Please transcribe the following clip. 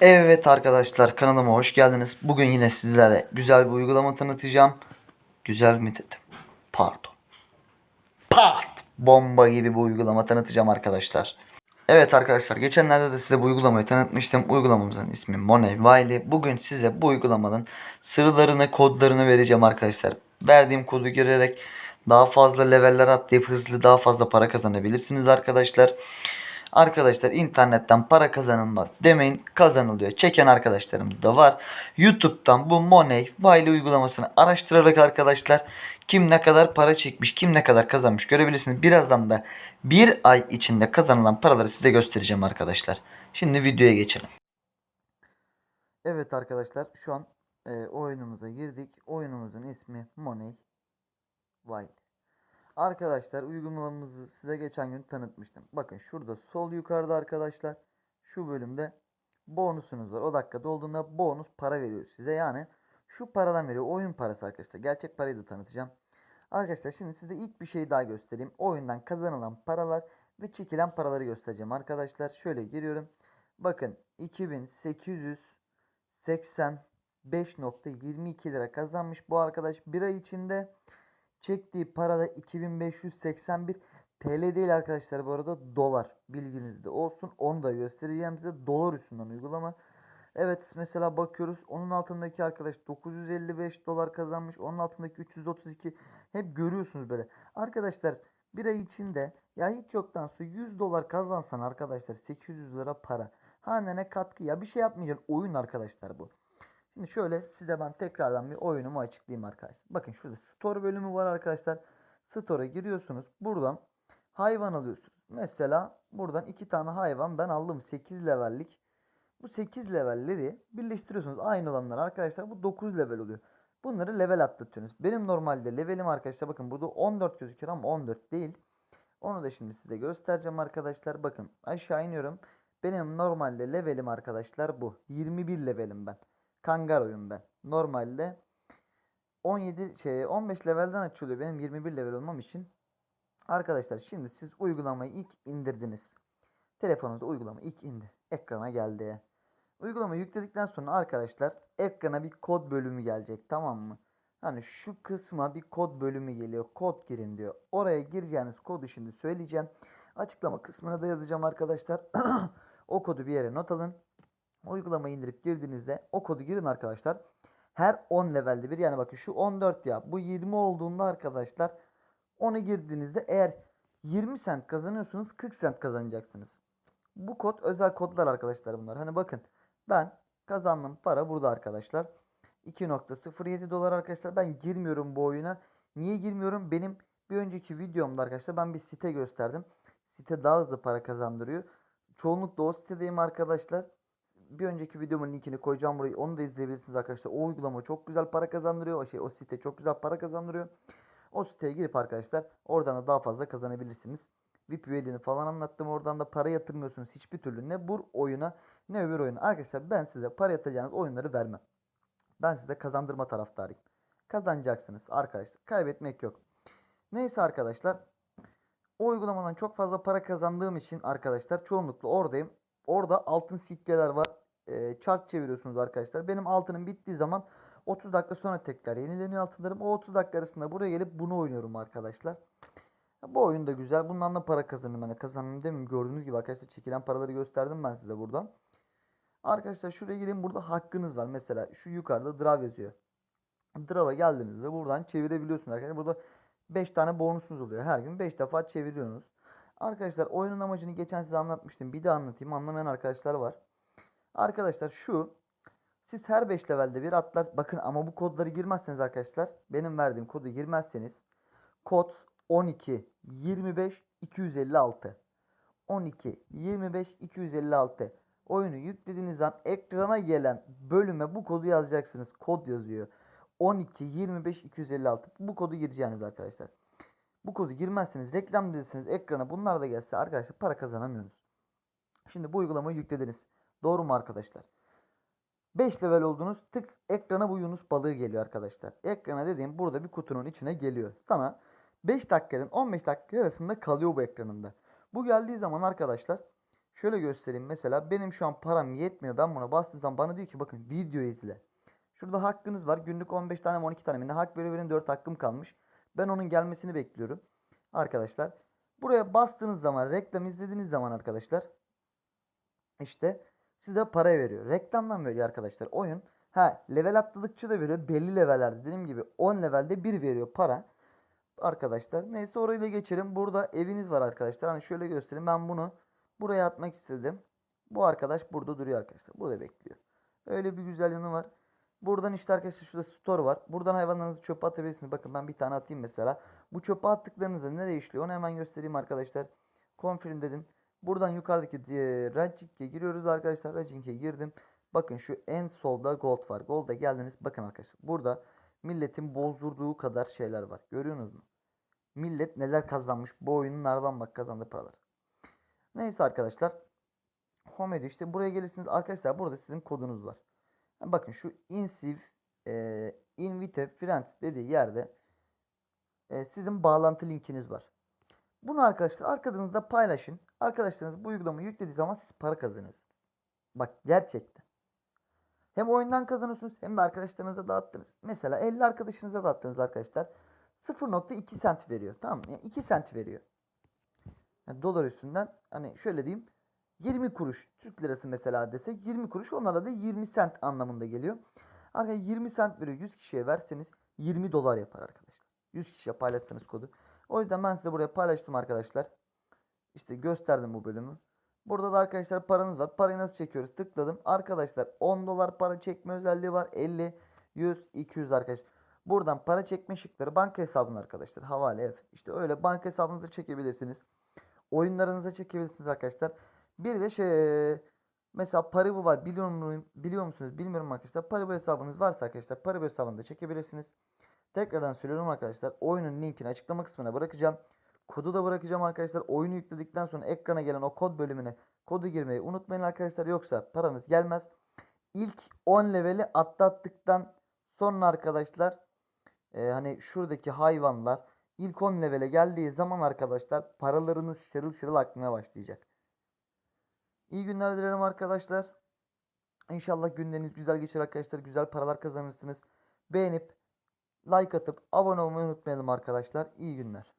Evet arkadaşlar kanalıma hoş geldiniz. Bugün yine sizlere güzel bir uygulama tanıtacağım. Güzel mi dedim? Pardon. Pat! Bomba gibi bir uygulama tanıtacağım arkadaşlar. Evet arkadaşlar geçenlerde de size bu uygulamayı tanıtmıştım. Uygulamamızın ismi Money Wiley. Bugün size bu uygulamanın sırlarını, kodlarını vereceğim arkadaşlar. Verdiğim kodu girerek daha fazla leveller atlayıp hızlı daha fazla para kazanabilirsiniz arkadaşlar. Arkadaşlar internetten para kazanılmaz demeyin kazanılıyor. Çeken arkadaşlarımız da var. YouTube'dan bu Money Wiley uygulamasını araştırarak arkadaşlar kim ne kadar para çekmiş, kim ne kadar kazanmış görebilirsiniz. Birazdan da bir ay içinde kazanılan paraları size göstereceğim arkadaşlar. Şimdi videoya geçelim. Evet arkadaşlar şu an e, oyunumuza girdik. Oyunumuzun ismi Money Wiley. Arkadaşlar uygulamamızı size geçen gün tanıtmıştım. Bakın şurada sol yukarıda arkadaşlar şu bölümde bonusunuz var. O dakika dolduğunda bonus para veriyor size. Yani şu paradan veriyor. Oyun parası arkadaşlar. Gerçek parayı da tanıtacağım. Arkadaşlar şimdi size ilk bir şey daha göstereyim. Oyundan kazanılan paralar ve çekilen paraları göstereceğim arkadaşlar. Şöyle giriyorum. Bakın 2885.22 lira kazanmış bu arkadaş bir ay içinde. Çektiği parada 2581 TL değil arkadaşlar bu arada dolar bilginizde olsun. Onu da göstereceğim size dolar üstünden uygulama. Evet mesela bakıyoruz onun altındaki arkadaş 955 dolar kazanmış. Onun altındaki 332 hep görüyorsunuz böyle. Arkadaşlar bir ay içinde ya hiç yoktan sonra 100 dolar kazansan arkadaşlar 800 lira para. Hanene katkı ya bir şey yapmayacaksın oyun arkadaşlar bu. Şimdi şöyle size ben tekrardan bir oyunumu açıklayayım arkadaşlar. Bakın şurada store bölümü var arkadaşlar. Store'a giriyorsunuz. Buradan hayvan alıyorsunuz. Mesela buradan iki tane hayvan ben aldım 8 levellik. Bu 8 levelleri birleştiriyorsunuz. Aynı olanlar arkadaşlar bu 9 level oluyor. Bunları level atlatıyorsunuz. Benim normalde levelim arkadaşlar bakın burada 14 gözüküyor ama 14 değil. Onu da şimdi size göstereceğim arkadaşlar. Bakın aşağı iniyorum. Benim normalde levelim arkadaşlar bu. 21 levelim ben. Kangaro'yum ben. Normalde 17 şey 15 levelden açılıyor benim 21 level olmam için. Arkadaşlar şimdi siz uygulamayı ilk indirdiniz. Telefonunuzda uygulama ilk indi. Ekrana geldi. Uygulamayı yükledikten sonra arkadaşlar ekrana bir kod bölümü gelecek tamam mı? Hani şu kısma bir kod bölümü geliyor. Kod girin diyor. Oraya gireceğiniz kodu şimdi söyleyeceğim. Açıklama kısmına da yazacağım arkadaşlar. o kodu bir yere not alın. Uygulamayı indirip girdiğinizde o kodu girin arkadaşlar. Her 10 levelde bir yani bakın şu 14 ya bu 20 olduğunda arkadaşlar onu girdiğinizde eğer 20 sent kazanıyorsunuz 40 sent kazanacaksınız. Bu kod özel kodlar arkadaşlar bunlar. Hani bakın ben kazandığım para burada arkadaşlar. 2.07 dolar arkadaşlar. Ben girmiyorum bu oyuna. Niye girmiyorum? Benim bir önceki videomda arkadaşlar ben bir site gösterdim. Site daha hızlı para kazandırıyor. Çoğunlukla o sitedeyim arkadaşlar. Bir önceki videomun linkini koyacağım burayı. Onu da izleyebilirsiniz arkadaşlar. O uygulama çok güzel para kazandırıyor. O şey o site çok güzel para kazandırıyor. O siteye girip arkadaşlar oradan da daha fazla kazanabilirsiniz. VIP üyeliğini falan anlattım. Oradan da para yatırmıyorsunuz hiçbir türlü. Ne bu oyuna ne öbür oyuna. Arkadaşlar ben size para yatıracağınız oyunları vermem. Ben size kazandırma taraftarıyım. Kazanacaksınız arkadaşlar. Kaybetmek yok. Neyse arkadaşlar. O uygulamadan çok fazla para kazandığım için arkadaşlar çoğunlukla oradayım. Orada altın sikkeler var. Ee, çark çeviriyorsunuz arkadaşlar. Benim altının bittiği zaman 30 dakika sonra tekrar yenileniyor altınlarım. O 30 dakika arasında buraya gelip bunu oynuyorum arkadaşlar. Bu oyun da güzel. Bundan da para kazanıyorum. Hani kazandım demeyeyim. Gördüğünüz gibi arkadaşlar çekilen paraları gösterdim ben size buradan. Arkadaşlar şuraya gelin. Burada hakkınız var. Mesela şu yukarıda draw yazıyor. Draw'a geldiğinizde buradan çevirebiliyorsunuz arkadaşlar. Burada 5 tane bonusunuz oluyor. Her gün 5 defa çeviriyorsunuz. Arkadaşlar oyunun amacını geçen size anlatmıştım. Bir de anlatayım. Anlamayan arkadaşlar var. Arkadaşlar şu siz her 5 levelde bir atlar bakın ama bu kodları girmezseniz arkadaşlar benim verdiğim kodu girmezseniz kod 12 25 256 12 25 256 oyunu yüklediğiniz an ekrana gelen bölüme bu kodu yazacaksınız. Kod yazıyor. 12 25 256 bu kodu gireceğiniz arkadaşlar. Bu kodu girmezseniz reklam dizisiniz ekrana bunlar da gelse arkadaşlar para kazanamıyorsunuz. Şimdi bu uygulamayı yüklediniz. Doğru mu arkadaşlar? 5 level oldunuz. Tık ekrana bu Yunus balığı geliyor arkadaşlar. Ekrana dediğim burada bir kutunun içine geliyor. Sana 5 dakikanın 15 dakika arasında kalıyor bu ekranında. Bu geldiği zaman arkadaşlar Şöyle göstereyim mesela benim şu an param yetmiyor. Ben buna bastığım zaman bana diyor ki bakın video izle. Şurada hakkınız var. Günlük 15 tane mi 12 tane mi ne hak veriyor benim 4 hakkım kalmış. Ben onun gelmesini bekliyorum. Arkadaşlar. Buraya bastığınız zaman reklam izlediğiniz zaman arkadaşlar işte size para veriyor. Reklamdan veriyor arkadaşlar. Oyun ha level atladıkça da veriyor. Belli levellerde dediğim gibi 10 levelde bir veriyor para. Arkadaşlar neyse orayı da geçelim. Burada eviniz var arkadaşlar. Hani şöyle göstereyim. Ben bunu buraya atmak istedim. Bu arkadaş burada duruyor arkadaşlar. Burada bekliyor. Öyle bir güzel yanı var. Buradan işte arkadaşlar şurada store var. Buradan hayvanlarınızı çöpe atabilirsiniz. Bakın ben bir tane atayım mesela. Bu çöpe attıklarınızda nereye işliyor onu hemen göstereyim arkadaşlar. Confirm dedin. Buradan yukarıdaki e, Ranking'e giriyoruz arkadaşlar. Ranking'e girdim. Bakın şu en solda gold var. Gold'a geldiniz. Bakın arkadaşlar. Burada milletin bozdurduğu kadar şeyler var. Görüyorsunuz mu? Millet neler kazanmış. Bu oyunun nereden bak kazandığı paralar. Neyse arkadaşlar. Home işte buraya gelirsiniz. Arkadaşlar burada sizin kodunuz var. Bakın şu insiv e, invite friends dediği yerde e, sizin bağlantı linkiniz var. Bunu arkadaşlar arkanızda paylaşın. Arkadaşlarınız bu uygulamayı yüklediği zaman siz para kazanıyorsunuz. Bak gerçekten. Hem oyundan kazanıyorsunuz hem de arkadaşlarınıza dağıttınız. Mesela 50 arkadaşınıza dağıttınız arkadaşlar. 0.2 sent veriyor. Tamam mı? Yani 2 sent veriyor. Yani dolar üstünden hani şöyle diyeyim. 20 kuruş Türk lirası mesela desek 20 kuruş onlara da 20 sent anlamında geliyor. Arkadaşlar 20 sent veriyor 100 kişiye verseniz 20 dolar yapar arkadaşlar. 100 kişiye paylaşsanız kodu. O yüzden ben size buraya paylaştım arkadaşlar. İşte gösterdim bu bölümü. Burada da arkadaşlar paranız var. Parayı nasıl çekiyoruz? Tıkladım. Arkadaşlar 10 dolar para çekme özelliği var. 50, 100, 200 arkadaşlar. Buradan para çekme şıkları banka hesabına arkadaşlar. Havale ev. İşte öyle banka hesabınıza çekebilirsiniz. Oyunlarınıza çekebilirsiniz arkadaşlar. Bir de şey mesela Paribu var. Biliyor, muyum, biliyor musunuz? Bilmiyorum arkadaşlar. Paribu hesabınız varsa arkadaşlar Paribu hesabını da çekebilirsiniz. Tekrardan söylüyorum arkadaşlar. Oyunun linkini açıklama kısmına bırakacağım. Kodu da bırakacağım arkadaşlar. Oyunu yükledikten sonra ekrana gelen o kod bölümüne kodu girmeyi unutmayın arkadaşlar. Yoksa paranız gelmez. İlk 10 leveli atlattıktan sonra arkadaşlar e, hani şuradaki hayvanlar ilk 10 levele geldiği zaman arkadaşlar paralarınız şırıl şırıl akmaya başlayacak. İyi günler dilerim arkadaşlar. İnşallah günleriniz güzel geçer arkadaşlar. Güzel paralar kazanırsınız. Beğenip like atıp abone olmayı unutmayalım arkadaşlar. İyi günler.